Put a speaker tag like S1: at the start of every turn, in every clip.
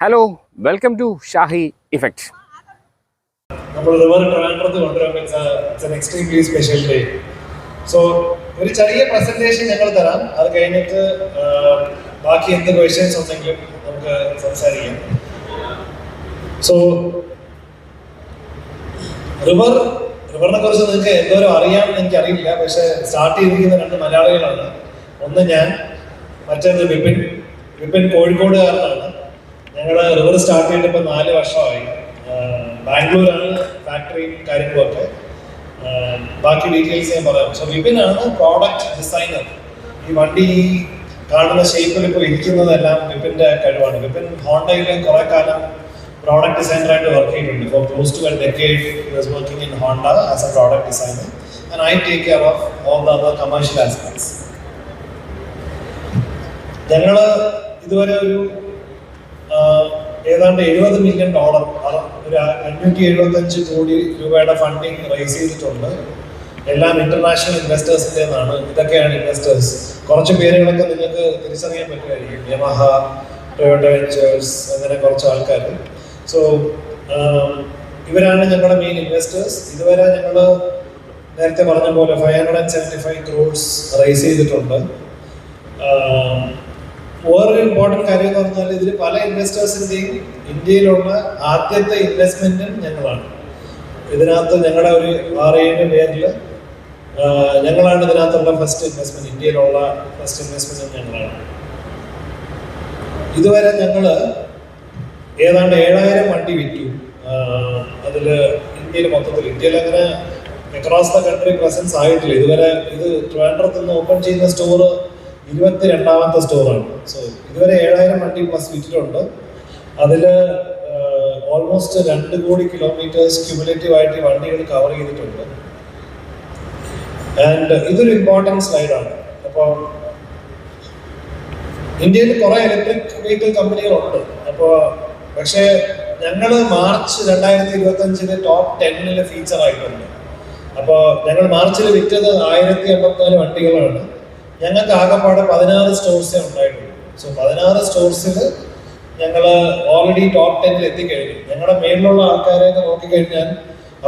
S1: Hello welcome to Shahi effect
S2: നമ്മൾ river ട്രിവാൻഡ്രത്ത് കൊണ്ടുവരുമ്പോൾ it's extremely special day so ഒരു ചെറിയ പ്രസന്റേഷൻ ഞങ്ങൾ തരാം. അത് കഴിഞ്ഞിട്ട് ബാക്കി എന്ത് ക്വസ്റ്റ്യൻസ് ഉണ്ടെങ്കിലും നമുക്ക് സംസാരിക്കാം. സോ റിവർ റിവറിനെ കുറിച്ച് നിങ്ങൾക്ക് എന്തോരം അറിയാമെന്ന് എനിക്ക് അറിയില്ല പക്ഷെ സ്റ്റാർട്ട് ചെയ്തിരിക്കുന്ന രണ്ട് മലയാളികളാണ്. ഒന്ന് ഞാൻ മറ്റേത് വിപിൻ. വിപിൻ കോഴിക്കോടുകാരനാണ്. ഞങ്ങൾ റിവർ സ്റ്റാർട്ട് ചെയ്തിട്ട് ഇപ്പോൾ നാല് വർഷമായി. ബാംഗ്ലൂരാണ് ഫാക്ടറിയും കാര്യങ്ങളൊക്കെ ബാക്കി ഡീറ്റെയിൽസ് ഞാൻ പറയാം. വിപിൻ ആണ് പ്രോഡക്റ്റ് ഡിസൈനർ ഈ വണ്ടി കാണുന്ന ഷേപ്പിൽ ഇപ്പോൾ ഇരിക്കുന്നതെല്ലാം വിപിന്റെ കഴിവാണ്. വിപിൻ ഹോണ്ടയിൽ കുറെ കാലം പ്രോഡക്റ്റ് ഡിസൈനറായിട്ട് വർക്ക് ചെയ്തിട്ടുണ്ട്. For close to a decade was working in Honda as a product designer and I take care of all the other commercial aspects ഞങ്ങൾ ഇതുവരെ ഒരു ഏതാണ്ട് എഴുപത് മില്യൺ ഡോളർ ഒരു അഞ്ഞൂറ്റി എഴുപത്തഞ്ച് കോടി രൂപയുടെ ഫണ്ടിങ് റേസ് ചെയ്തിട്ടുണ്ട്. എല്ലാം ഇന്റർനാഷണൽ ഇൻവെസ്റ്റേഴ്സിന്റെ നിന്നാണ് ഇതൊക്കെയാണ് ഇൻവെസ്റ്റേഴ്സ് കുറച്ച് പേരുകളൊക്കെ നിങ്ങൾക്ക് തിരിച്ചറിയാൻ പറ്റുമായിരിക്കും. യമഹ ടൊയോട്ട വെഞ്ചേഴ്സ് അങ്ങനെ കുറച്ച് ആൾക്കാർ. സോ ഇവരാണ് ഞങ്ങളുടെ മെയിൻ ഇൻവെസ്റ്റേഴ്സ് ഇതുവരെ ഞങ്ങൾ നേരത്തെ പറഞ്ഞ പോലെ five hundred and seventy five crores raise ചെയ്തിട്ടുണ്ട് വേറൊരു ഇമ്പോർട്ടന്റ് കാര്യം എന്ന് പറഞ്ഞാൽ ഇതിൽ പല ഇൻവെസ്റ്റേഴ്സിന്റെയും ഇന്ത്യയിലുള്ള ആദ്യത്തെ ഇൻവെസ്റ്റ്മെന്റും ഞങ്ങളാണ്. ഇതിനകത്ത് ഞങ്ങളുടെ ഒരു ആറ് ഏഴ് പേരിൽ ഞങ്ങളാണ് ഇതിനകത്തുള്ള ഫസ്റ്റ് ഇൻവെസ്റ്റ്മെന്റ് ഇന്ത്യയിലുള്ള ഫസ്റ്റ് ഇൻവെസ്റ്റ്മെന്റ് ഞങ്ങളാണ്. ഇതുവരെ ഞങ്ങൾ ഏതാണ്ട് ഏഴായിരം വണ്ടി വിറ്റു. അതിൽ ഇന്ത്യയിൽ മൊത്തത്തിൽ. ഇന്ത്യയിൽ അങ്ങനെ അക്രോസ് ദ കൺട്രി പ്രസൻസ് ആയിട്ടില്ല. ഇതുവരെ ഇത് ട്രാൻഡർ നിന്ന് ഓപ്പൺ ചെയ്യുന്ന സ്റ്റോർ ഇരുപത്തി രണ്ടാമത്തെ സ്റ്റോറാണ് സോ ഇതുവരെ ഏഴായിരം വണ്ടി പ്ലസ് വിറ്റിലുണ്ട് അതിൽ ഓൾമോസ്റ്റ് രണ്ട് കോടി കിലോമീറ്റേഴ്സ് ക്യുമുലേറ്റീവ് ആയിട്ട് വണ്ടികൾ കവർ ചെയ്തിട്ടുണ്ട്. ആൻഡ് ഇതൊരു ഇമ്പോർട്ടന്റ് സ്ലൈഡാണ് അപ്പോൾ ഇന്ത്യയിൽ കുറെ ഇലക്ട്രിക് വെഹിക്കിൾ കമ്പനികളുണ്ട് അപ്പോൾ പക്ഷേ ഞങ്ങൾ മാർച്ച് രണ്ടായിരത്തി ഇരുപത്തി അഞ്ചിൽ ടോപ്പ് ടെന്നിൽ ഫീച്ചർ ആയിട്ടുണ്ട്. അപ്പോൾ ഞങ്ങൾ മാർച്ചിൽ വിറ്റത് ആയിരത്തി എൺപത്തിനാല് വണ്ടികളാണ്. ഞങ്ങൾക്ക് ആകെപ്പാടെ പതിനാറ് സ്റ്റോഴ്സേ ഉണ്ടായിട്ടുള്ളൂ. സോ പതിനാറ് സ്റ്റോഴ്സിൽ ഞങ്ങൾ ഓൾറെഡി ടോപ്പ് ടെന്നിൽ എത്തിക്കഴിഞ്ഞു. ഞങ്ങളുടെ മേളിലുള്ള ആൾക്കാരെയൊക്കെ നോക്കിക്കഴിഞ്ഞാൽ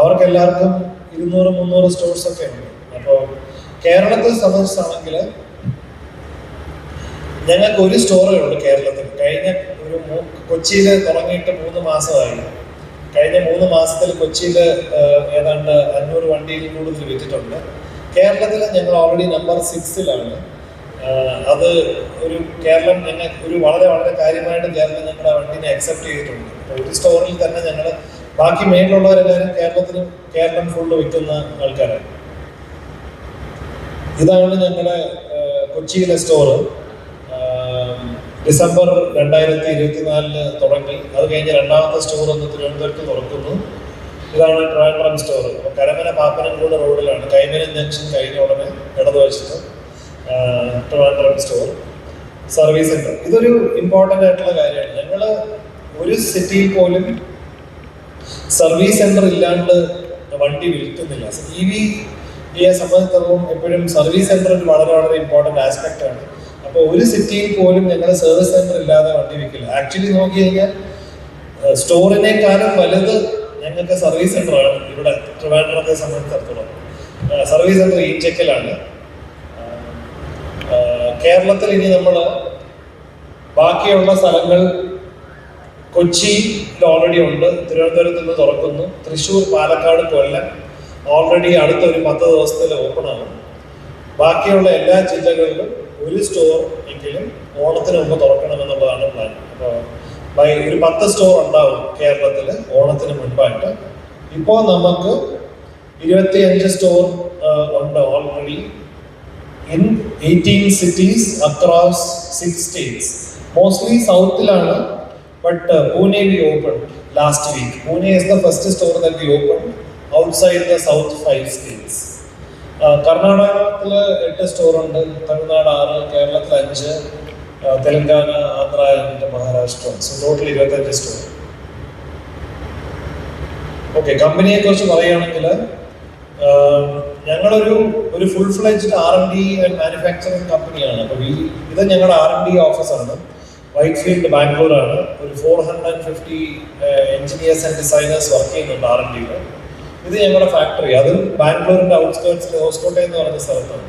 S2: അവർക്ക് എല്ലാവർക്കും ഇരുന്നൂറ് മുന്നൂറ് സ്റ്റോഴ്സ് ഒക്കെ ഉണ്ട്. അപ്പോൾ കേരളത്തെ സംബന്ധിച്ചാണെങ്കിൽ ഞങ്ങൾക്ക് ഒരു സ്റ്റോറേ ഉള്ളൂ കേരളത്തിൽ. കഴിഞ്ഞ ഒരു കൊച്ചിയിൽ തുടങ്ങിയിട്ട് മൂന്ന് മാസമായി. കഴിഞ്ഞ മൂന്ന് മാസത്തിൽ കൊച്ചിയിൽ ഏതാണ്ട് അഞ്ഞൂറ് വണ്ടിയിൽ കൂടുതൽ വിറ്റിട്ടുണ്ട്. കേരളത്തിൽ ഞങ്ങൾ ഓൾറെഡി നമ്പർ സിക്സിലാണ് അത് ഒരു കേരളം ഞങ്ങൾ ഒരു വളരെ വളരെ കാര്യമായിട്ട് കേരളം ഞങ്ങളുടെ വണ്ടിനെ അക്സെപ്റ്റ് ചെയ്തിട്ടുണ്ട്. ഒരു സ്റ്റോറിൽ തന്നെ ഞങ്ങൾ ബാക്കി മേളിലുള്ളവരെല്ലാവരും കേരളത്തിലും കേരളം ഫുള്ള് വിൽക്കുന്ന ആൾക്കാരാണ്. ഇതാണ് ഞങ്ങളുടെ കൊച്ചിയിലെ സ്റ്റോറ് ഡിസംബർ രണ്ടായിരത്തി ഇരുപത്തിനാലിന് തുടങ്ങി. അത് കഴിഞ്ഞ് രണ്ടാമത്തെ സ്റ്റോർ ഒന്ന് തിരുവനന്തപുരത്ത് തുറക്കുന്നു. ഇതാണ് ട്രിവാൻഡ്രം സ്റ്റോർ. അപ്പോൾ കരമന പാപ്പനംകോട് റോഡിലാണ്. കൈമനം ജംഗ്ഷൻ കഴിഞ്ഞ ഉടനെ ഇടതുവശത്ത് ട്രിവാൻഡ്രം സ്റ്റോർ. സർവീസ് സെന്റർ ഇതൊരു ഇമ്പോർട്ടന്റ് ആയിട്ടുള്ള കാര്യമാണ്. ഞങ്ങൾ ഒരു സിറ്റിയിൽ പോലും സർവീസ് സെന്റർ ഇല്ലാണ്ട് വണ്ടി വിൽക്കുന്നില്ല. ഇ വി ഡിയെ സംബന്ധിച്ചിടത്തോളം എപ്പോഴും സർവീസ് സെന്റർ ഒരു വളരെ വളരെ ഇമ്പോർട്ടന്റ് ആസ്പെക്റ്റ് ആണ്. അപ്പോൾ ഒരു സിറ്റിയിൽ പോലും ഞങ്ങൾ സർവീസ് സെന്റർ ഇല്ലാതെ വണ്ടി വിൽക്കില്ല. ആക്ച്വലി നോക്കി കഴിഞ്ഞാൽ സ്റ്റോറിനേക്കാളും വലുത് ഞങ്ങൾക്ക് സർവീസ് സെന്റർ ആണ്. ഇവിടെ ട്രിവാൻഡ്രത്തെ സംബന്ധിച്ചിടത്തോളം. സർവീസ് സെന്റർ ഈച്ചക്കലാണ്. കേരളത്തിൽ ഇനി നമ്മൾ ബാക്കിയുള്ള സ്ഥലങ്ങൾ കൊച്ചിയിൽ ഓൾറെഡി ഉണ്ട്. തിരുവനന്തപുരത്ത് നിന്ന് തുറക്കുന്നു. തൃശ്ശൂർ പാലക്കാട് കൊല്ലം. ഓൾറെഡി അടുത്ത ഒരു പത്ത് ദിവസത്തിൽ ഓപ്പൺ ആകും ബാക്കിയുള്ള എല്ലാ ജില്ലകളിലും ഒരു സ്റ്റോർ എങ്കിലും ഓണത്തിന് മുമ്പ് തുറക്കണമെന്നുള്ളതാണ് പ്ലാൻ അപ്പോൾ ഒരു പത്ത് സ്റ്റോർ ഉണ്ടാവും കേരളത്തിൽ ഓണത്തിന് മുൻപായിട്ട്. ഇപ്പോൾ നമുക്ക് ഇരുപത്തിയഞ്ച് സ്റ്റോർ ഉണ്ട് already in eighteen cities across six states mostly സൗത്തിലാണ് but Pune we open last week Pune is the first store that we open outside the south five states കർണാടകത്തിൽ എട്ട് സ്റ്റോർ ഉണ്ട് തമിഴ്നാട് ആറ് കേരളത്തിൽ അഞ്ച് തെലങ്കാന ആന്ധ്ര മഹാരാഷ്ട്ര സോ ടോട്ടൽ ഇരുപത്തഞ്ച് store okay കമ്പനിയെ കുറിച്ച് പറയുകയാണെങ്കിൽ ഞങ്ങളൊരു ഒരു full fledged R N D and manufacturing കമ്പനിയാണ് അപ്പോൾ ഈ ഇത് ഞങ്ങളുടെ ആർ എൻ ഡി ഓഫീസാണ് വൈറ്റ് ഫീൽഡ് ബാംഗ്ലൂരാണ് ഒരു four hundred and fifty engineers and designers work ചെയ്യുന്നുണ്ട് ആർ എൻ ഡിയിൽ ഇത് ഞങ്ങളുടെ ഫാക്ടറി അതും ബാംഗ്ലൂരിന്റെ ഔട്ട്സ്കേർട്സിൽ ഹോസ്കോട്ടെ എന്ന് പറഞ്ഞ സ്ഥലത്താണ്.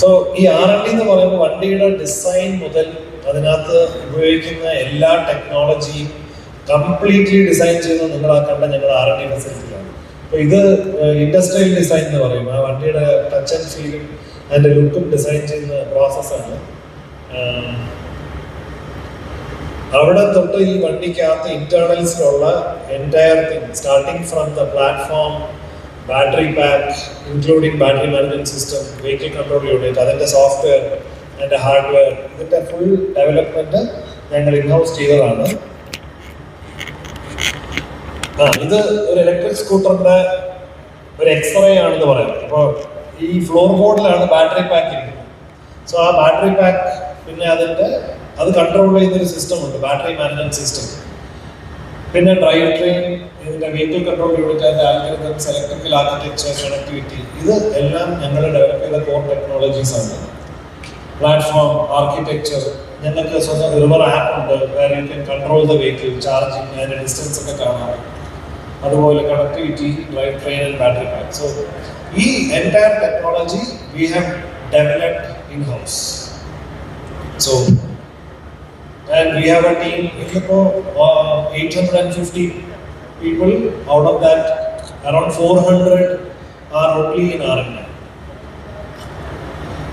S2: സോ ഈ ആർ എൻ ഡി എന്ന് പറയുമ്പോൾ വണ്ടിയുടെ ഡിസൈൻ മുതൽ അതിനകത്ത് ഉപയോഗിക്കുന്ന എല്ലാ ടെക്നോളജിയും കംപ്ലീറ്റ്ലി ഡിസൈൻ ചെയ്യുന്നത് നിങ്ങൾ ആ ഞങ്ങളുടെ ആർ എൻ ഡി ഫെസിലിറ്റിയാണ് അപ്പോൾ ഇത് ഇൻഡസ്ട്രിയൽ ഡിസൈൻ എന്ന് പറയും. ആ വണ്ടിയുടെ ടച്ച് ആൻഡ് ഫീലും അതിന്റെ ലുക്കും ഡിസൈൻ ചെയ്യുന്ന പ്രോസസ്സാണ് അവിടെ തൊട്ട് ഈ വണ്ടിക്കകത്ത് ഇന്റേണൽസിലുള്ള entire thing starting from the platform battery pack including battery management system vehicle control unit അതിന്റെ സോഫ്റ്റ്വെയർ അതിന്റെ ഹാർഡ്വെയർ ഇതിന്റെ ഫുൾ ഡെവലപ്മെന്റ് ഞങ്ങൾ ഇൻഹൗസ് ചെയ്തതാണ്. ആ ഇത് ഒരു ഇലക്ട്രിക് സ്കൂട്ടറിന്റെ ഒരു എക്സ്റേ ആണെന്ന് പറയാം. അപ്പോൾ ഈ ഫ്ലോർ ബോർഡിലാണ് ബാറ്ററി പാക്ക് ഇരിക്കുന്നത്. സോ ആ ബാറ്ററി പാക്ക് പിന്നെ അതിന്റെ അത് കൺട്രോൾ ചെയ്യുന്ന ഒരു സിസ്റ്റം ഉണ്ട് ബാറ്ററി മാനേജ്മെന്റ് സിസ്റ്റം പിന്നെ ഡ്രൈവ് ട്രെയിൻ ഇതിന്റെ വെഹിക്കിൾ കൺട്രോൾ യൂണിറ്റ് അതിന്റെ ആൽഗരിതംസ് ഇലക്ട്രിക്കൽ ആർക്കിടെക്ചർ കണക്ടിവിറ്റി ഇത് എല്ലാം ഞങ്ങൾ ഡെവലപ്പ് ചെയ്ത കോർ ടെക്നോളജീസ് ആണ്. പ്ലാറ്റ്ഫോം ആർക്കിടെക്ചർ ഞങ്ങൾക്ക് സ്വന്തം റിവർ ആപ്പ് ഉണ്ട് കൺട്രോൾ ദ വെഹിക്കിൾ ചാർജിങ് അതിന്റെ ഡിസ്റ്റൻസ് ഒക്കെ കാണാം അതുപോലെ connectivity drive train and battery pack so ഈ entire technology we have developed in house so and we have a team people out of that around four hundred are only in R N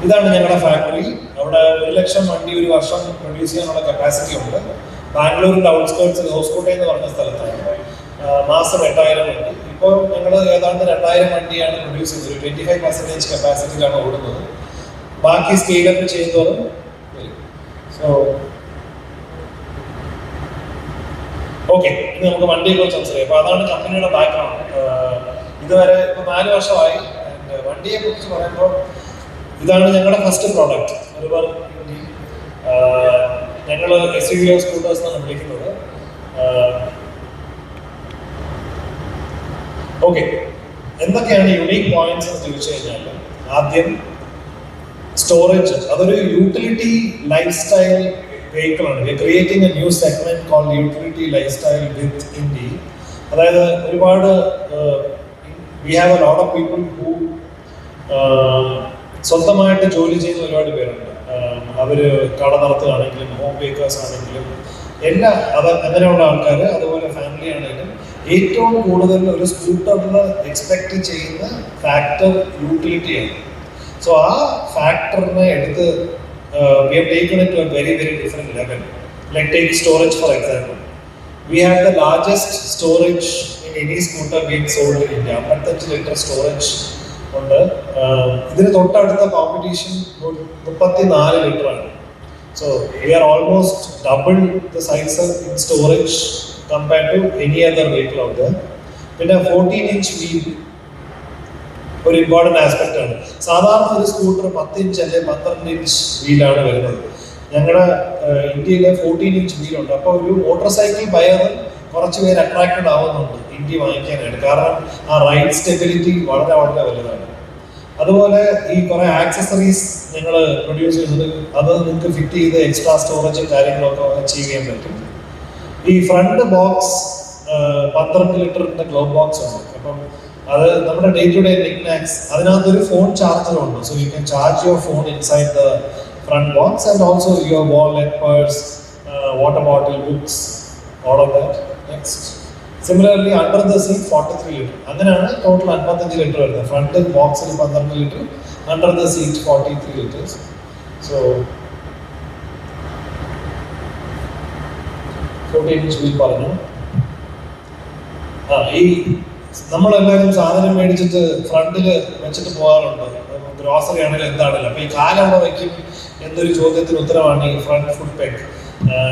S2: ഇതാണ് ഞങ്ങളുടെ factory അവിടെ ഒരു ലക്ഷം വണ്ടി ഒരു വർഷം produce ചെയ്യാനുള്ള capacity ഉണ്ട്. ബാംഗ്ലൂരിന്റെ ഔട്ട്സ്കേർട്സ് ഹോസ്കോട്ടെ എന്ന് പറഞ്ഞ സ്ഥലത്താണ്. മാസം എട്ടായിരം വണ്ടി. ഇപ്പോൾ ഞങ്ങൾ ഏതാണ്ട് രണ്ടായിരം വണ്ടിയാണ് പ്രൊഡ്യൂസ് ചെയ്തത്. ഒരു ട്വന്റി ഫൈവ് പെർസെന്റേജ് കപ്പാസിറ്റിയിലാണ് ഓടുന്നത്. ബാക്കി സ്കെയിലപ്പ് ചെയ്യുന്നതും സോ ഓക്കെ ഇനി നമുക്ക് വണ്ടിയെ കുറിച്ച് സംസാരിക്കാം അപ്പൊ അതാണ് കമ്പനിയുടെ ബാക്ക്ഗ്രൗണ്ട് ഇതുവരെ ഇപ്പൊ നാല് വർഷമായി. വണ്ടിയെ കുറിച്ച് പറയുമ്പോൾ ഇതാണ് ഞങ്ങളുടെ ഫസ്റ്റ് പ്രോഡക്റ്റ് ഒരുപാട് ഞങ്ങൾ എസ് യു വി സ്കൂട്ടേഴ്സ് എന്നാണ് വിളിക്കുന്നത്. ഓക്കെ എന്തൊക്കെയാണ് യുണീക് പോയിന്റ്സ് എന്ന് ചോദിച്ചു കഴിഞ്ഞാൽ ആദ്യം സ്റ്റോറേജ് അതൊരു utility lifestyle vehicle we creating a new segment call utility lifestyle with India അതായത് ഒരുപാട് we have a lot of people who സ്വന്തമായിട്ട് ജോലി ചെയ്യുന്ന ഒരുപാട് പേരുണ്ട്. അവർ കട നടത്തുകയാണെങ്കിലും ഹോം ബേക്കേഴ്സ് ആണെങ്കിലും എല്ലാ അത് അങ്ങനെയുള്ള ആൾക്കാർ അതുപോലെ ഫാമിലി ആണെങ്കിലും ഏറ്റവും കൂടുതൽ ഒരു സ്കൂട്ടറിൽ എക്സ്പെക്ട് ചെയ്യുന്ന ഫാക്ടർ യൂട്ടിലിറ്റിയാണ് സോ ആ ഫാക്ടറിനെ എടുത്ത് we have taken it to a very very different level like take storage for example we have the largest storage in any scooter being sold in India അമ്പത്തഞ്ച് ലിറ്റർ സ്റ്റോറേജ് ഉണ്ട്. Ah ഇതിന് തൊട്ടടുത്ത competition മുപ്പത്തിനാല് litre ആണ്. So we are almost double the size in storage compared to any other vehicle out പിന്നെ fourteen inch wheel ഒരു important aspect ആണ്. സാധാരണ ഒരു സ്കൂട്ടർ പത്ത് ഇഞ്ച് അല്ലെ പന്ത്രണ്ട് ഇഞ്ച് വീലാണ് വരുന്നത്. ഞങ്ങളുടെ ഇന്ത്യയിലെ ഫോർട്ടീൻ ഇഞ്ച് വീലുണ്ട്. അപ്പോൾ ഒരു മോട്ടോർ സൈക്കിൾ ബയർ കുറച്ച് പേര് അട്രാക്റ്റഡ് ആവുന്നുണ്ട് ഇന്ത്യ വാങ്ങിക്കാനായിട്ട്. കാരണം ആ റൈഡ് സ്റ്റെബിലിറ്റി വളരെ വളരെ വലുതാണ്. അതുപോലെ ഈ കുറെ ആക്സസറീസ് ഞങ്ങൾ പ്രൊഡ്യൂസ് ചെയ്തത് അത് നിങ്ങൾക്ക് ഫിറ്റ് ചെയ്ത് എക്സ്ട്രാ സ്റ്റോറേജും കാര്യങ്ങളൊക്കെ അച്ചീവ് ചെയ്യാൻ പറ്റും. ഈ ഫ്രണ്ട് ബോക്സ് പന്ത്രണ്ട് ലിറ്ററിന്റെ ഗ്ലോ ബോക്സ് ഉണ്ട്. അപ്പം അത് നമ്മുടെ ഡേ ടു ഡേ നിക്നാക്സ് അതിനകത്ത് ഒരു ഫോൺ ചാർജർ ഉണ്ട്. So you can charge your phone inside the front box and also your wallet purse water bottle books all of that next similarly under the seat forty three litre അങ്ങനെയാണ് total അൻപത്തഞ്ച് litre വരുന്നത്. Front ബോക്സിൽ പന്ത്രണ്ട് litre under the seat forty three litres so forty inch wheel പറഞ്ഞു. ആ ഈ നമ്മളെല്ലാവരും സാധനം മേടിച്ചിട്ട് ഫ്രണ്ടിൽ വെച്ചിട്ട് പോകാറുണ്ട്. ഗ്രോസറി ആണെങ്കിലും എന്താണെങ്കിലും. അപ്പൊ ഈ കാലവിടെ വയ്ക്കും എന്നൊരു ചോദ്യത്തിന് ഉത്തരമാണ് ഈ ഫ്രണ്ട് ഫുഡ് പാക്ക്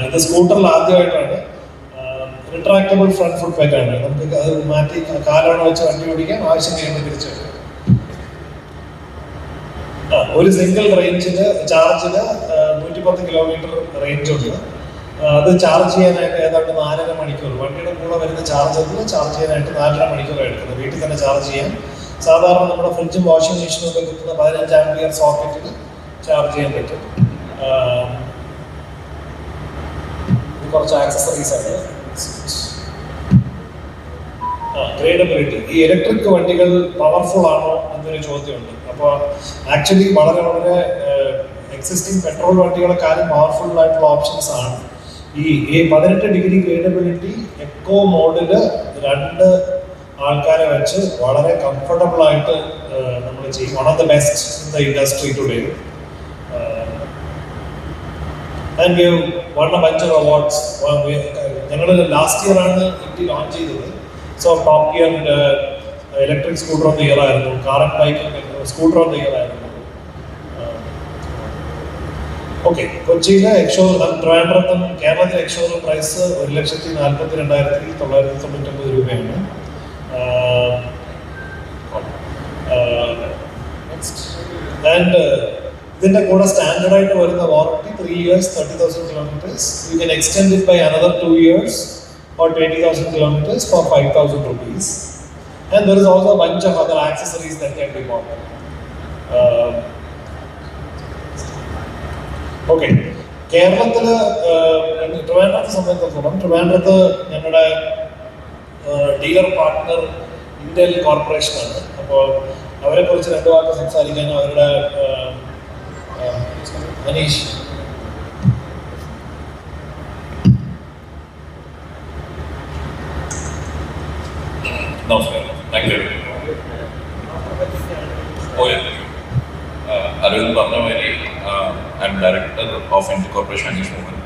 S2: ഇത് സ്കൂട്ടറിൽ ആദ്യമായിട്ടാണ്. റിട്രാക്റ്റബിൾ ഫ്രണ്ട് ഫുഡ് പാക്ക് ആണ്. നമുക്ക് അത് മാറ്റി കാലാണ് വെച്ച് വണ്ടി ഓടിക്കാം ആവശ്യം കഴിയുമ്പോൾ തിരിച്ചു ഒരു സിംഗിൾ റേഞ്ചിന് ചാർജിന് നൂറ്റി പത്ത് കിലോമീറ്റർ റേഞ്ച് ഉണ്ട്. അത് ചാർജ് ചെയ്യാനായിട്ട് ഏതാണ്ട് നാലര മണിക്കൂർ. വണ്ടിയുടെ കൂടെ വരുന്ന ചാർജറിൽ ചാർജ് ചെയ്യാനായിട്ട് നാലര മണിക്കൂർ എടുക്കുന്നത്. വീട്ടിൽ തന്നെ ചാർജ് ചെയ്യാൻ. സാധാരണ നമ്മുടെ ഫ്രിഡ്ജും വാഷിംഗ് മെഷീനും ഒക്കെ കിട്ടുന്ന പതിനഞ്ച് ആംബിയർ സോക്കറ്റിൽ ചാർജ് ചെയ്യാൻ പറ്റും. ആം, കുറച്ച് ആക്സസറീസ് ആണ്. ഗ്രേഡബിലിറ്റി ഈ ഇലക്ട്രിക് വണ്ടികൾ പവർഫുൾ ആണോ എന്നൊരു ചോദ്യമുണ്ട്. അപ്പോൾ ആക്ച്വലി വളരെ വളരെ എക്സിസ്റ്റിംഗ് പെട്രോൾ വണ്ടികളെക്കാളും പവർഫുൾ ആയിട്ടുള്ള ഓപ്ഷൻസ് ആണ്. ഈ പതിനെട്ട് ഡിഗ്രി ഗ്രേഡബിലിറ്റി എക്കോ മോഡിൽ രണ്ട് ആൾക്കാരെ വെച്ച് വളരെ കംഫർട്ടബിൾ ആയിട്ട് നമ്മൾ ചെയ്യും. One of the best in the industry today and we won a bunch of awards ഞങ്ങൾ ലാസ്റ്റ് ഇയർ ആണ് ഇന്ത്യ ലോഞ്ച് ചെയ്തത്. So top year electric scooter of the year ആയിരുന്നു. Car bike scooter of the year ആയിരുന്നു okay കൊച്ചിയിലെ എക്സോ ട്രിവാൻഡ്രത്തും കേരളത്തിലെ ex-showroom price ഒരു ലക്ഷത്തി നാൽപ്പത്തി രണ്ടായിരത്തി തൊള്ളായിരത്തി തൊണ്ണൂറ്റൊമ്പത് രൂപയാണ് ആൻഡ് ഇതിന്റെ കൂടെ സ്റ്റാൻഡേർഡ് ആയിട്ട് വരുന്ന warranty three years thirty thousand kilometres you can extend it by another two years or 20,000 kilometers for 5,000 rupees. And there is also a bunch of other accessories that can be bought. Uh, okay. കേരളത്തിൽ ട്രിവാൻഡ്രത്തെ സംബന്ധിച്ചിടത്തോളം ട്രിവാൻഡ്രത്ത് ഞങ്ങളുടെ dealer partner Indian കോർപ്പറേഷനാണ്. അപ്പോൾ അവരെ കുറിച്ച് രണ്ടു വാക്ക് സംസാരിക്കാൻ അവരുടെ അനീഷ്
S3: നമസ്കാരം. Thank you. Oh Arvind Bandamari, uh, I'm director of Intercorporation English Movement.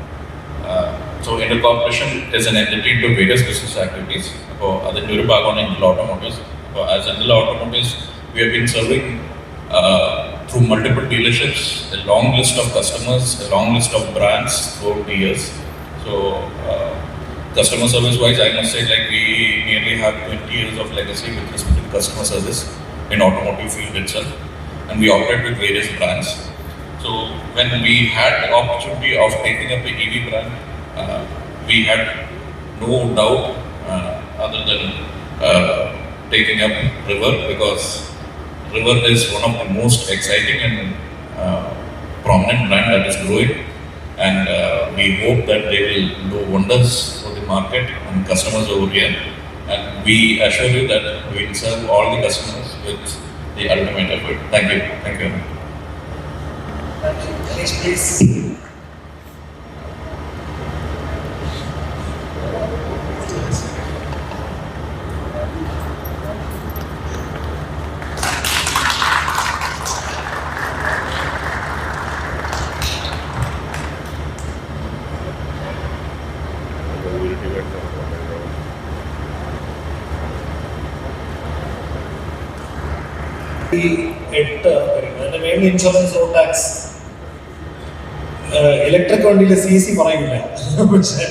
S3: Uh, so Intercorporation is an entity to various business activities. So other Nurubhagon and Automobiles. So as Indil Automobiles, we have been serving uh, through multiple dealerships, a long list of customers, a long list of brands for years. So uh, customer service wise, I must say like we nearly have 20 years of legacy with respect to customer service in automotive field itself and we operate with various brands. So, when we had the opportunity of taking up the EV brand, uh, we had no doubt uh, other than uh, taking up River because River is one of the most exciting and uh, prominent brand that is growing, and uh, we hope that they will do wonders for the market and customers over here. And we assure you that we will serve all the customers with the ultimate effort. Thank you. Thank you.
S2: Please, please. ഈ എട്ട് അതിന്റെ main insurance road tax electric വണ്ടിയിൽ C C പറയില്ല. പക്ഷെ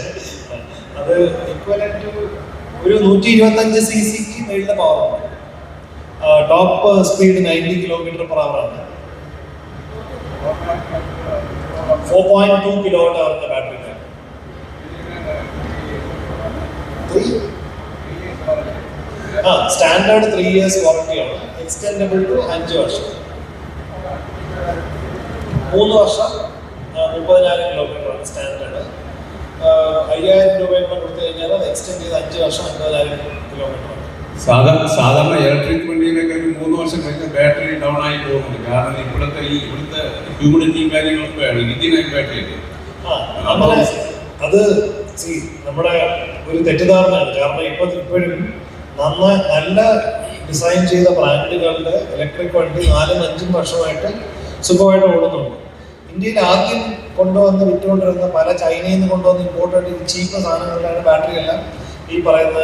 S2: അത് equivalent ഒരു നൂറ്റി ഇരുപത്തഞ്ച് സി സിക്ക് മേളിലെ പവറാണ് top speed ninety kilometre per ആണ്. ഫോർ പോയിന്റ് ടു കിലോമീറ്റർ അവറിന്റെ ബാറ്ററി ആ സ്റ്റാൻഡേർഡ് ത്രീ ഇയേഴ്സ് വാറണ്ടിയാണ് എക്സ്റ്റെൻഡബിൾ ടു അഞ്ച് വർഷം. മൂന്ന് വർഷം മുപ്പതിനായിരം കിലോമീറ്റർ ആണ് സ്റ്റാൻഡേർഡ് അയ്യായിരം രൂപ കൂടെ കൊടുത്തു കഴിഞ്ഞാൽ അത് എക്സ്റ്റെൻഡ് ചെയ്ത് അഞ്ച് വർഷം അൻപതിനായിരം കിലോമീറ്റർ
S4: സാധാരണ സാധാരണ ഇലക്ട്രിക് വണ്ടിയിലൊക്കെ ഒരു മൂന്ന് വർഷം കഴിഞ്ഞാൽ ബാറ്ററി ഡൗൺ ആയി പോകുന്നുണ്ട്. കാരണം ഇവിടുത്തെ ഈ ഇവിടുത്തെ ഹ്യൂമിഡിറ്റിയും കാര്യങ്ങളൊക്കെ വേണം. ഇതിനായി ബാറ്ററി
S2: അത് നമ്മുടെ ഒരു തെറ്റിദ്ധാരണയാണ്. കാരണം ഇപ്പൊ ഇപ്പോഴും നന്നായി നല്ല ഡിസൈൻ ചെയ്ത ബ്രാൻഡുകളുടെ ഇലക്ട്രിക് വണ്ടി നാലും അഞ്ചും വർഷമായിട്ട് സുഖമായിട്ട് ഓടുന്നുണ്ട്. ഇന്ത്യയിൽ ആദ്യം കൊണ്ടുവന്ന് വിറ്റുകൊണ്ടിരുന്ന പല ചൈനയിൽ നിന്ന് കൊണ്ടുവന്ന് ഇമ്പോർട്ടന്റ് ചീപ്പ് സാധനങ്ങളിലാണ് ബാറ്ററി എല്ലാം ഈ പറയുന്ന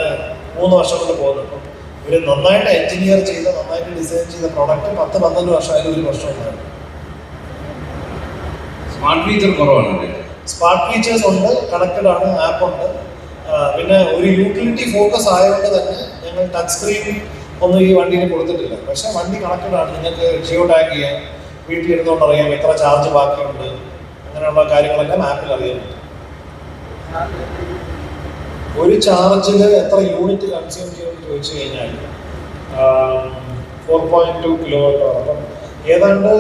S2: മൂന്ന് വർഷം കൊണ്ട് പോകുന്നത്. ഇവർ നന്നായിട്ട് എഞ്ചിനീയർ ചെയ്ത നന്നായിട്ട് ഡിസൈൻ ചെയ്ത പ്രോഡക്റ്റ് പത്ത് പന്ത്രണ്ട് വർഷമായാലും ഒരു വർഷം ഉണ്ടായിരുന്നു
S4: സ്മാർട്ട് ഫീച്ചർ കുറവാണ്
S2: സ്മാർട്ട് ഫീച്ചേഴ്സ് ഉണ്ട് കണക്റ്റഡ് ആണ് ആപ്പ് ഉണ്ട്. പിന്നെ ഒരു യൂട്ടിലിറ്റി ഫോക്കസ് ആയതുകൊണ്ട് തന്നെ ഞങ്ങൾ ടച്ച് സ്ക്രീൻ ഒന്നും ഈ വണ്ടിയിൽ കൊടുത്തിട്ടില്ല. പക്ഷെ വണ്ടി കണക്റ്റഡ് ആണ് നിങ്ങൾക്ക് ജിയോ ടാഗ് ചെയ്യാം. വീട്ടിലിരുന്നുകൊണ്ട് അറിയാം എത്ര ചാർജ് ബാക്കിയുണ്ട്. അങ്ങനെയുള്ള കാര്യങ്ങളെല്ലാം ആപ്പിൽ അറിയാൻ പറ്റും. ഒരു ചാർജിൽ എത്ര യൂണിറ്റ് കൺസ്യൂം ചെയ്യുമെന്ന് ചോദിച്ചു കഴിഞ്ഞാൽ ഫോർ പോയിന്റ് ടു കിലോമീറ്റർ അപ്പം ഏതാണ്ട്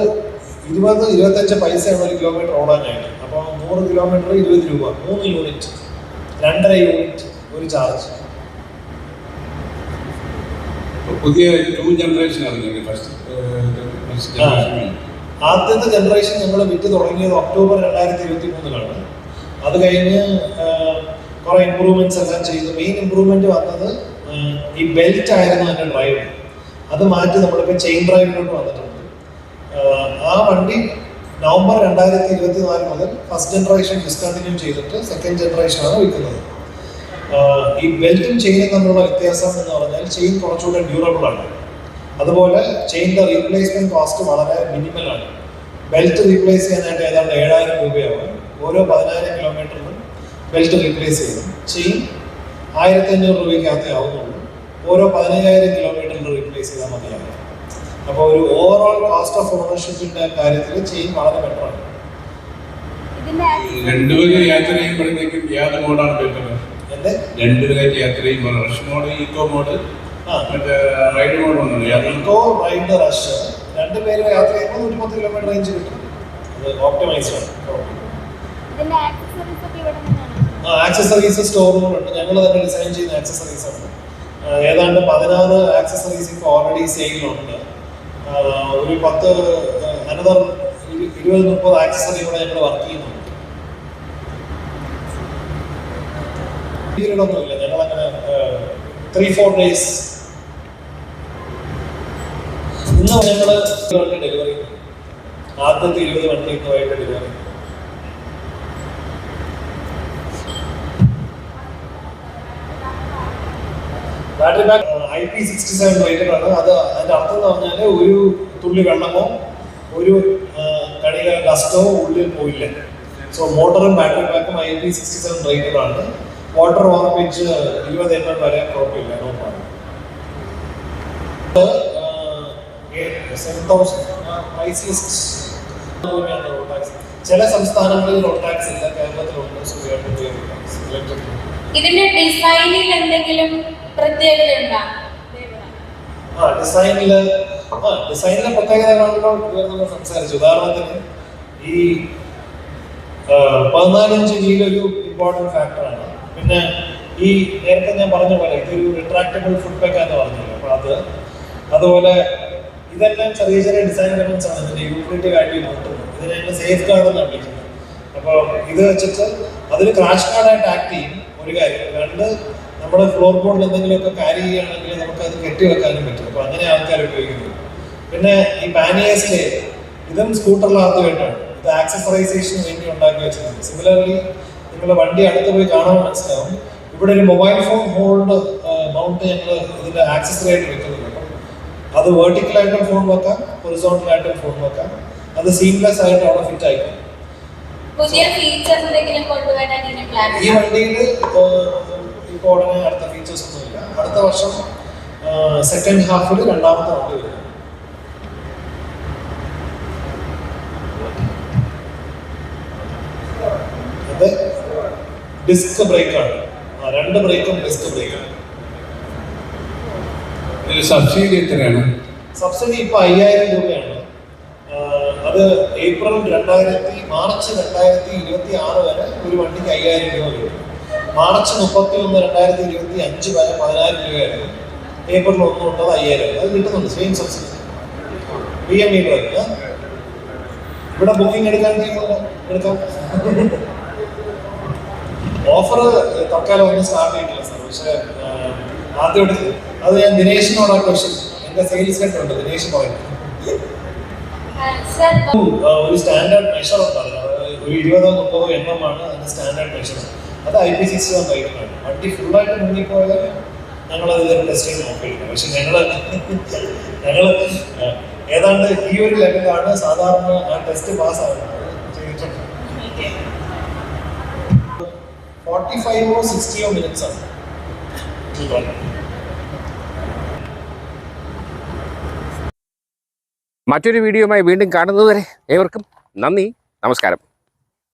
S2: ഇരുപത് ഇരുപത്തഞ്ച് പൈസയാണ് ഒരു കിലോമീറ്റർ ഓടാനായിട്ട്. അപ്പോൾ നൂറ് കിലോമീറ്റർ ഇരുപത് രൂപ. മൂന്ന് യൂണിറ്റ്. രണ്ടര യൂണിറ്റ് ഒരു ചാർജ്
S4: ഇപ്പൊ പുതിയ ടു ജനറേഷൻ ആണ് ഫസ്റ്റ്
S2: ആദ്യത്തെ ജനറേഷൻ നമ്മൾ വിറ്റ് തുടങ്ങിയത് ഒക്ടോബർ രണ്ടായിരത്തി ഇരുപത്തി മൂന്നിലാണ് അത് കഴിഞ്ഞ് കുറെ ഇമ്പ്രൂവ്മെന്റ്സ് എല്ലാം ചെയ്തു. മെയിൻ ഇമ്പ്രൂവ്മെന്റ് വന്നത് ഈ ബെൽറ്റ് ആയിരുന്നു അതിന്റെ ഡ്രൈവ് അത് മാറ്റി നമ്മളിപ്പോൾ ചെയിൻ ഡ്രൈവിലോട്ട് വന്നിട്ടുണ്ട്. ആ, വണ്ടി നവംബർ രണ്ടായിരത്തി ഇരുപത്തി നാല് മുതൽ ഫസ്റ്റ് ജനറേഷൻ ഡിസ്കണ്ടിന്യൂ ചെയ്തിട്ട് സെക്കൻഡ് ജനറേഷനാണ് വിൽക്കുന്നത്. ഈ ബെൽറ്റും ചെയിനും തമ്മിലുള്ള വ്യത്യാസം എന്ന് പറഞ്ഞാൽ ചെയിൻ കുറച്ചുകൂടെ ഡ്യൂറബിൾ ആണ്. അതുപോലെ ചെയിന്റെ റീപ്ലേസ്മെന്റ് കോസ്റ്റ് വളരെ മിനിമൽ ആണ്. ബെൽറ്റ് റീപ്ലേസ് ചെയ്യാനായിട്ട് ഏതാണ്ട് ഏഴായിരം രൂപയാവും. ഓരോ പതിനായിരം കിലോമീറ്ററിലും ബെൽറ്റ് റീപ്ലേസ് ചെയ്യണം ചെയിൻ ആയിരത്തി അഞ്ഞൂറ് രൂപയ്ക്കകത്തേ ആവുന്നുള്ളൂ. ഓരോ പതിനയ്യായിരം കിലോമീറ്ററിൽ റീപ്ലേസ് ചെയ്താൽ മതിയാവും. അപ്പോൾ ഒരു ഓവറോൾ കോസ്റ്റ് ഓഫ് ഓണർഷിപ്പിന്റെ കാര്യത്തിൽ ചെയിൻ വളരെ ബെറ്റർ ആണ്.
S5: ഇതിന്റെ
S4: രണ്ടുപേരും യാത്ര ചെയ്യുമ്പോഴത്തേക്കും ഏത് മോഡാണ് ബെറ്റർ
S2: എന്റെ
S4: കയറ്റി യാത്ര ചെയ്യുമ്പോൾ റഷ് മോഡ് ഈക്കോ മോഡ് മറ്റേ റൈഡ് മോഡ് ഒന്നുണ്ട് യാത്ര
S2: ഇക്കോ റൈഡ് റഷ് രണ്ട് പേരും യാത്ര ചെയ്യുമ്പോൾ നൂറ്റി പത്ത് കിലോമീറ്റർ റേഞ്ച് കിട്ടും. അത് ഓപ്റ്റിമൈസ് ആണ്.
S5: ആക്സസറീസ്
S2: സ്റ്റോറുകളുണ്ട് ഞങ്ങൾ തന്നെ ഡിസൈൻ ചെയ്യുന്ന ആക്സസറീസ് ഉണ്ട് ഏതാണ്ട് പതിനാറ് ആക്സസറീസ് ഇപ്പോൾ ഓൾറെഡി സെയിലുണ്ട് ഒരു പത്ത് അനദർ ഇരുപത് മുപ്പത് ആക്സസറി ഇവിടെ ഞങ്ങൾ വർക്ക് ചെയ്യുന്നുണ്ട്. പീരീഡൊന്നുമില്ല. ഞങ്ങൾ അങ്ങനെ ത്രീ ഫോർ ഡേയ്സ് ഇന്ന് ഞങ്ങൾ വണ്ടി ഡെലിവറി ആദ്യത്തെ ഇരുപത് വണ്ടി ഇന്ന് വൈകിട്ട് delivery battery pack I P sixty seven rated ആണ്. അത് അതിന്റെ അർത്ഥം എന്ന് പറഞ്ഞാൽ ഒരു തുള്ളി വെള്ളമോ ഒരു കടിയിലെ ഡസ്റ്റോ ഉള്ളിൽ പോയില്ല. സോ മോട്ടറും ബാറ്ററി ബാക്കും I P sixty seven rated ആണ്. വാട്ടർ വാർപ്പിച്ച് ഇരുപത് എം എം വരെ കുഴപ്പമില്ല നോക്കാണ് സെവൻ തൗസൻഡ് ടാക്സ് ചില സംസ്ഥാനങ്ങളിൽ റോഡ് ടാക്സ് ഇല്ല കേരളത്തിലുണ്ട്
S5: ഇതിന്റെ ഡിസൈനിൽ എന്തെങ്കിലും പ്രത്യേകത
S2: ആ ഡിസൈനിൽ ആ ഡിസൈനിലെ പ്രത്യേകതകളാണല്ലോ നമ്മൾ സംസാരിച്ചു. ഉദാഹരണത്തിന് ഈ പതിനാലഞ്ച് വീൽ ഒരു ഇമ്പോർട്ടന്റ് ഫാക്ടറാണ് പിന്നെ ഈ നേരത്തെ ഞാൻ പറഞ്ഞ പോലെ ഇതൊരു റിട്രാക്റ്റബിൾ ഫുഡ് പാക്ക് എന്ന് പറഞ്ഞല്ലോ? അപ്പോൾ അത് അതുപോലെ ഇതെല്ലാം ചെറിയ ചെറിയ ഡിസൈൻ എലമെന്റ്സ് ആണ്. ഇതിന്റെ യൂട്ടിലിറ്റി വാല്യൂ നോക്കുന്നത് ഇതിനെ ഞങ്ങൾ സേഫ് ഗാർഡ് എന്നാണ് വിളിക്കുന്നത്. അപ്പോൾ ഇത് വെച്ചിട്ട് അതിൽ ക്രാഷ് കാർഡായിട്ട് ആക്ട് ചെയ്യും. ഒരു കാര്യം രണ്ട് നമ്മുടെ ഫ്ലോർ ബോർഡിൽ എന്തെങ്കിലുമൊക്കെ കാരി ചെയ്യുകയാണെങ്കിൽ നമുക്ക് അത് കെട്ടി വെക്കാനും പറ്റും. അപ്പോൾ അങ്ങനെ ആൾക്കാർ ഉപയോഗിക്കുന്നു. പിന്നെ ഈ പാനിയേഴ്സിലെ ഇതും സ്കൂട്ടറിൽ ആദ്യമായിട്ടാണ് ഇത് ആക്സസറൈസേഷന് വേണ്ടി ഉണ്ടാക്കി വെച്ചിട്ടുണ്ട്. സിമിലർലി നിങ്ങൾ വണ്ടി അടുത്ത് പോയി കാണാൻ മനസ്സിലാവും. ഇവിടെ ഒരു മൊബൈൽ ഫോൺ ഹോൾഡ് മൗണ്ട് ഞങ്ങൾ ഇതിന്റെ ആക്സസറി ആയിട്ട് വെക്കുന്നുണ്ട്. അപ്പം അത് വേർട്ടിക്കലായിട്ടും ഫോൺ വെക്കാം ഹൊറിസോണ്ടലായിട്ടും ഫോൺ വെക്കാം. അത് സീംലെസ് ആയിട്ട് അവിടെ ഫിറ്റ് ആയിക്കും
S5: പുതിയ എന്തെങ്കിലും കൊണ്ടുവരാൻ പ്ലാൻ
S2: ഈ വണ്ടിയിൽ ഇപ്പോൾ ഉടനെ അടുത്ത ഫീച്ചേഴ്സ് ഒന്നുമില്ല. അടുത്ത വർഷം സെക്കൻഡ് ഹാഫിൽ രണ്ടാമത്തെ വണ്ടി വരും അത് ഡിസ്ക് ബ്രേക്കാണ്. ആ രണ്ട് ബ്രേക്കും ഡിസ്ക് ബ്രേക്കാണ്.
S4: സബ്സിഡി എത്രയാണ്?
S2: സബ്സിഡി ഇപ്പൊ അയ്യായിരം രൂപയാണ്. അത് ഏപ്രിൽ രണ്ടായിരത്തി മാർച്ച് രണ്ടായിരത്തി ഇരുപത്തി ആറ് വരെ ഒരു വണ്ടിക്ക് അയ്യായിരം രൂപ വരും. മാർച്ച് മുപ്പത്തി ഒന്ന് രണ്ടായിരത്തി ഇരുപത്തി അഞ്ച് വരെ പതിനായിരം രൂപയായിരുന്നു. ഏപ്രിൽ ഒന്ന് തൊട്ടത് അയ്യായിരം അത് കിട്ടുന്നുണ്ട് same subsidy P M E ഇവിടെ ബുക്കിംഗ് എടുക്കാൻ എടുക്കാം. ഓഫർ തൽക്കാലം ഒന്നും സ്റ്റാർട്ട് ചെയ്തിട്ടില്ല സാർ പക്ഷേ ആദ്യമായിട്ട് അത് ഞാൻ ദിനേശിനോട് ക്വസ്റ്റ്യൻ എന്റെ സെയിൽസ് ഹെഡ് ഉണ്ട് ദിനേശ് പറയുന്നത്. ഒരു സ്റ്റാൻഡേർഡ് മെഷർ ഉണ്ട് ഒരു ഇരുപതോ മുപ്പതോ എണ്ണമാണ് അതിന്റെ സ്റ്റാൻഡേർഡ് മെഷർ അത് ഐ പി സിക്സ് വൺ റേറ്റിനാണ് വണ്ടി ഫുള്ളായിട്ട് മുങ്ങിപ്പോയാൽ ഞങ്ങൾ അത് ടെസ്റ്റ് ചെയ്ത് നോക്കിയിട്ടില്ല. പക്ഷെ ഞങ്ങൾ ഞങ്ങൾ ഏതാണ്ട് ഈ ഒരു ലെവലാണ് സാധാരണ ആ ടെസ്റ്റ് പാസ് ആകുന്നത് ചെയ്തിട്ടുണ്ട് ഫോർട്ടി ഫൈവോ സിക്സ്റ്റിയോ മിനിറ്റ്സ് ആണ്.
S1: മറ്റൊരു വീഡിയോയുമായി വീണ്ടും കാണുന്നതുവരെ ഏവർക്കും നന്ദി നമസ്കാരം